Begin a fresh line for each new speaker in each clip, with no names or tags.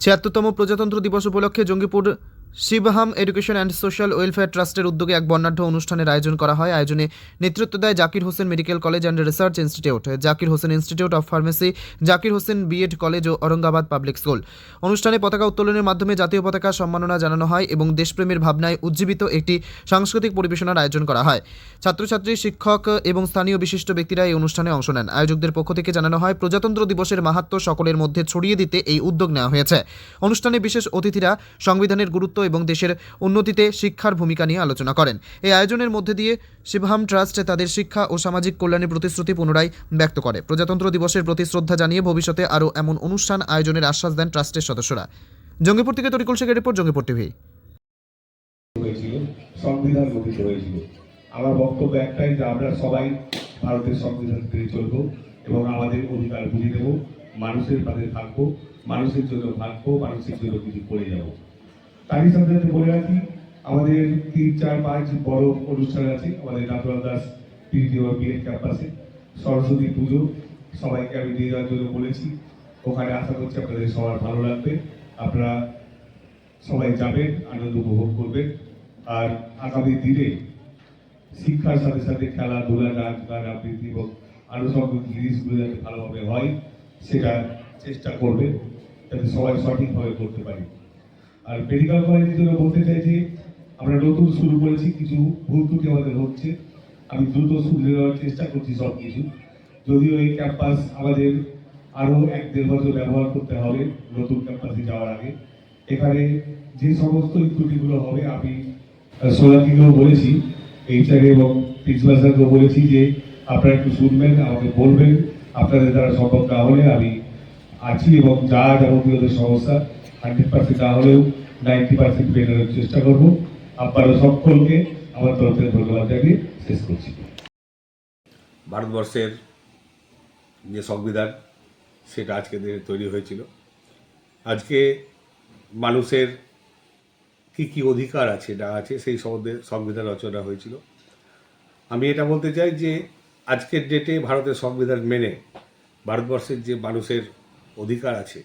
ছিয়াত্তরতম প্রজাতন্ত্র দিবস উপলক্ষে Jangipur Shibham education and social welfare ট্রাস্টের উদ্যোগে এক বর্ণাঢ্য অনুষ্ঠানের আয়োজন করা হয়। আয়োজনে নেতৃত্ব দেয় Zakir Hossain medical college and research institute, Zakir Hossain institute of pharmacy, Zakir Hossain BEd college O Aurangabad public school. অনুষ্ঠানে পতাকা উত্তোলনের মাধ্যমে জাতীয় পতাকা সম্মাননা জানানো হয় এবং দেশপ্রেমের ভাবনায় উজ্জীবিত একটি সাংস্কৃতিক পরিবেশনার আয়োজন করা হয়। ছাত্রছাত্রী, শিক্ষক এবং স্থানীয় বিশিষ্ট ব্যক্তিরা এই অনুষ্ঠানে অংশ নেন। আয়োজকদের পক্ষ থেকে জানানো হয়, প্রজাতন্ত্র দিবসের মাহাত্ম্য সকলের মধ্যে ছড়িয়ে দিতে এই উদ্যোগ নেওয়া হয়েছে। অনুষ্ঠানে বিশেষ অতিথিরা সংবিধানের গুরুত্ব এবং দেশের উন্নতিতে শিক্ষার ভূমিকা নিয়ে আলোচনা করেন। এই আয়োজনের মধ্যে দিয়ে শিবহাম ট্রাস্ট তাদের শিক্ষা ও সামাজিক কল্যাণের প্রতিশ্রুতি পুনরায় ব্যক্ত করে। প্রজাতন্ত্র দিবসের প্রতি শ্রদ্ধা জানিয়ে ভবিষ্যতে আরও এমন অনুষ্ঠান আয়োজনের আশ্বাস দেন ট্রাস্টের সদস্যরা। জঙ্গিপুর থেকে তরিকুল শেখের রিপোর্ট, জঙ্গিপুর টিভি।
সংবিধান গঠিত হয়েছিল। আমার বক্তব্য একটাই যে আমরা সবাই ভারতের সংবিধান চলবো এবং আমাদের অধিকার বুঝে দেবো মানুষের পাশে থাকব, মানুষের জন্য ভাববো মানুষের জন্য কিছু করে যাব। তারই সাথে সাথে বলে রাখি, আমাদের তিন, চার, পাঁচ বড় অনুষ্ঠান আছে, আমাদের নাথুরাম দাস পিজি ও বিএড ক্যাম্পাসে। সরস্বতী পুজো, সবাইকে আমি নিয়ে যাওয়ার জন্য বলেছি। ওখানে আশা করছি আপনাদের সবার ভালো লাগবে। আপনারা সবাই যাবেন, আনন্দ উপভোগ করবেন। আর আগামী দিনে শিক্ষার সাথে সাথে খেলাধুলা নাচ, গান, আবৃত্তি এবং আনুষঙ্গিক জিনিসগুলো যাতে ভালোভাবে হয়, সেটা চেষ্টা করবে যাতে সবাই সঠিকভাবে করতে পারি। আর মেডিকেল কলেজের জন্য বলতে চাই যে, আমরা নতুন শুরু করেছি, কিছু ভুল ত্রুটি আমাদের হচ্ছে। আমি দ্রুত শুধরে দেওয়ার চেষ্টা করছি সব কিছু যদিও এই ক্যাম্পাস আমাদের আরও এক দেড় বছর ব্যবহার করতে হবে নতুন ক্যাম্পাসে যাওয়ার আগে। এখানে যে সমস্ত ত্রুটিগুলো হবে, আমি সোনাকিকেও বলেছি এইচআর এবং প্রিন্সিপাল স্যারকেও বলেছি যে, আপনারা একটু শুনবেন, আমাকে বলবেন। আপনাদের দ্বারা সম্ভব না হলে আমি আছি এবং যা যাবতীয় সমস্যা হান্ড্রেড পার্সেন্ট চেষ্টা করব। আপনারা সকলকে আমার তরফ থেকে ধন্যবাদ জানিয়ে শেষ করছি।
ভারতবর্ষের যে সংবিধান, সেটা আজকে দিনে তৈরি হয়েছিল। আজকে মানুষের কি কি অধিকার আছে না আছে, সেই সম্বন্ধে সংবিধান রচনা হয়েছিল। আমি এটা বলতে চাই যে, আজকের ডেটে ভারতের সংবিধান মেনে ভারতবর্ষের যে মানুষের অধিকার আছে,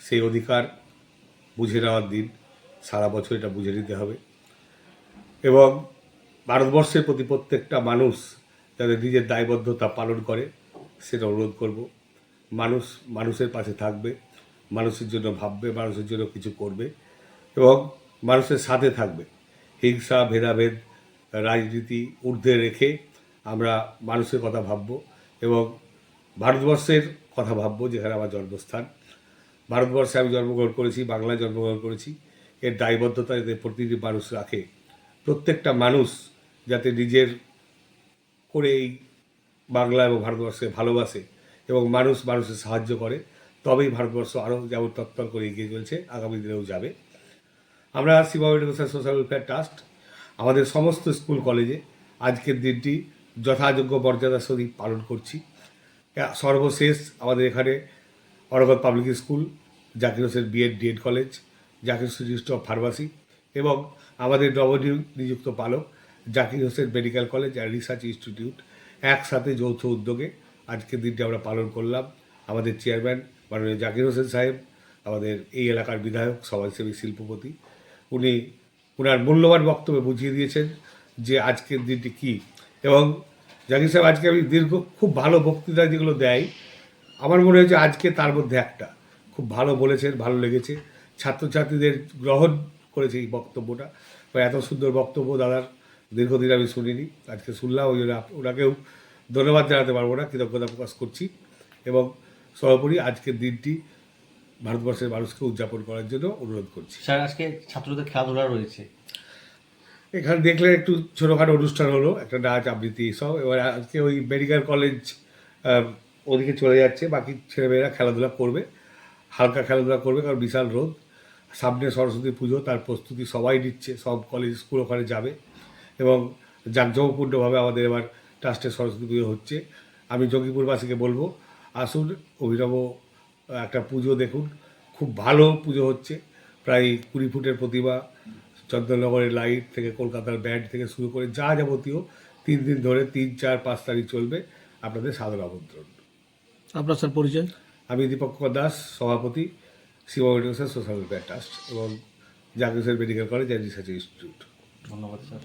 সেই অধিকার বুঝে নেওয়ার দিন, সারা বছর এটা বুঝে নিতে হবে। এবং ভারতবর্ষের প্রতি প্রত্যেকটা মানুষ যাতে নিজের দায়বদ্ধতা পালন করে, সেটা অনুরোধ করব। মানুষ মানুষের পাশে থাকবে, মানুষের জন্য ভাববে, মানুষের জন্য কিছু করবে এবং মানুষের সাথে থাকবে। হিংসা, ভেদাভেদ, রাজনীতি ঊর্ধ্বে রেখে আমরা মানুষের কথা ভাবব এবং ভারতবর্ষের কথা ভাববো, যেখানে আমার জন্মস্থান। ভারতবর্ষে আমি জন্মগ্রহণ করেছি, বাংলায় জন্মগ্রহণ করেছি। এর দায়বদ্ধতা যাতে প্রতিটি মানুষ রাখে, প্রত্যেকটা মানুষ যাতে নিজের করে এই বাংলা এবং ভারতবর্ষকে ভালোবাসে এবং মানুষ মানুষের সাহায্য করে, তবেই ভারতবর্ষ আরও যেমন তৎপর করে এগিয়ে চলছে, আগামী দিনেও যাবে। আমরা শিবা সোশ্যাল ওয়েলফেয়ার ট্রাস্ট, আমাদের সমস্ত স্কুল, কলেজে আজকের দিনটি যথাযোগ্য মর্যাদার সহিত পালন করছি। সর্বশেষ আমাদের এখানে অরগত public school, Zakir Hossain BEd DEd college Zakir institute of pharmacy এবং আমাদের নবনিযুক্ত পালক Zakir Hossain medical college and research institute একসাথে যৌথ উদ্যোগে আজকের দিনটি আমরা পালন করলাম। আমাদের চেয়ারম্যান মাননীয় জাকির হোসেন সাহেব, আমাদের এই এলাকার বিধায়ক, সমাজসেবী শিল্পপতি, উনি ওনার মূল্যবান বক্তব্যে বুঝিয়ে দিয়েছেন যে আজকের দিনটি কী। এবং জাকির সাহেব, আজকে আমি দীর্ঘ খুব ভালো বক্তৃতা যেগুলো দেয় আমার মনে হয়েছে আজকে তার মধ্যে একটা। খুব ভালো বলেছেন ভালো লেগেছে। ছাত্রছাত্রীদের গ্রহণ করেছে এই বক্তব্যটা। বা এত সুন্দর বক্তব্য দাদার দীর্ঘদিন আমি শুনিনি। আজকে শুনলাম ওই জন্য ওনাকেও ধন্যবাদ জানাতে পারব না কৃতজ্ঞতা প্রকাশ করছি। এবং সর্বোপরি আজকের দিনটি ভারতবর্ষের মানুষকে উদযাপন করার জন্য অনুরোধ করছি।
স্যার আজকে ছাত্রদের খেলাধুলা রয়েছে।
এখানে দেখলে একটু ছোটোখাটো অনুষ্ঠান হলো একটা নাচ আবৃত্তি সব এবার আজকে ওই মেডিকেল কলেজ ওদিকে চলে যাচ্ছে, বাকি ছেলেমেয়েরা খেলাধুলা করবে, হালকা খেলাধুলা করবে, কারণ বিশাল রোদ। সামনে সরস্বতী পুজো, তার প্রস্তুতি সবাই নিচ্ছে, সব কলেজ স্কুল ওখানে যাবে। এবং জাঁকজমকপূর্ণভাবে আমাদের এবার ট্রাস্টের সরস্বতী পুজো হচ্ছে। আমি যোগীপুরবাসীকে বলব, আসুন, অভিনব একটা পুজো দেখুন। খুব ভালো পুজো হচ্ছে, প্রায় কুড়ি ফুটের প্রতিমা, চন্দননগরের লাইট থেকে কলকাতার ব্যান্ড থেকে শুরু করে যা যাবতীয়, তিন দিন ধরে তিন, চার, পাঁচ তারিখ চলবে। আপনাদের সাদর আমন্ত্রণ।
আপনার স্যার পরিচয়?
আমি দীপক দাস সভাপতি Shiva medical social welfare trust এবং Hossain medical college and research institute
ধন্যবাদ স্যার।